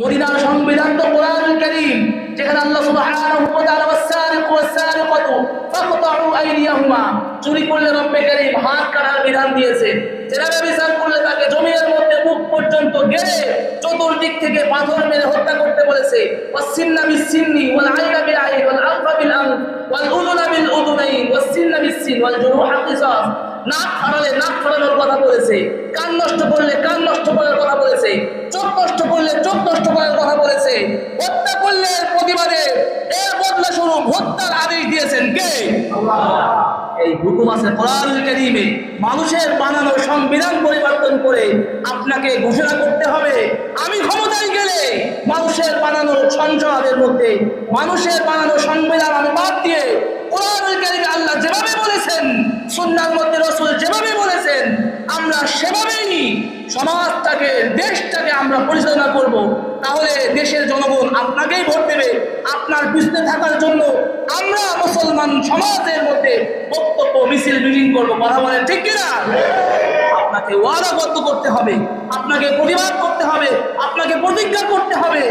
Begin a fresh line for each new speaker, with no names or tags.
মদিনার সংবিধান তো কোরআন কারীম, যেখানে আল্লাহ সুবহানাহু ওয়া তাআলা ফাকতাউ আইদিয়াহুমা, চুরি করলে রব্বে হাত কাটার বিধান দিয়েছে। করলে তাকে জমির মধ্যে মুখ পর্যন্ত গেড়ে চতুর্দিক থেকে পাথর মেরে হত্যা করতে বলেছে। ওয়াস-সিন্না বিস-সিন্নি ওয়াল আইনা বিল আইন ওয়াল আনফা বিল আনফ ওয়াল উযুনা বিল উযুনাইন ওয়াল জুরুহা কিসাস। নাক ফাড়ালে নাক ফাড়ানোর কথা বলেছে। কান নষ্ট করলে কান নষ্ট করার কথা বলেছে চোখ নষ্ট করলে চোখ নষ্ট করার কথা বলেছে হত্যা করলে প্রতিবাদে। এর বদলা স্বরূপ হত্যার আদেশ দিয়েছেন কে? সংবিধান পরিবর্তন করে আপনাকে ঘোষণা করতে হবে। আমি ক্ষমতায় গেলে মানুষের মধ্যে, মানুষের সংবিধান বাদ দিয়ে আল্লাহ যেভাবে বলেছেন রসুল যেভাবে বলেছেন সমাজটাকে, দেশটাকে আমরা পরিচালনা করব, তাহলে দেশের জনগণ আপনাকেই ভোট দেবে। আপনার পিছনে থাকার জন্য আমরা মুসলমান সমাজের মধ্যে বক্তব্য, মিছিল, মিটিং করব, কথা বলেন, ঠিক কিনা আপনাকে ওয়াদাবদ্ধ করতে হবে, আপনাকে প্রতিবাদ করতে হবে, আপনাকে প্রতিজ্ঞা করতে হবে।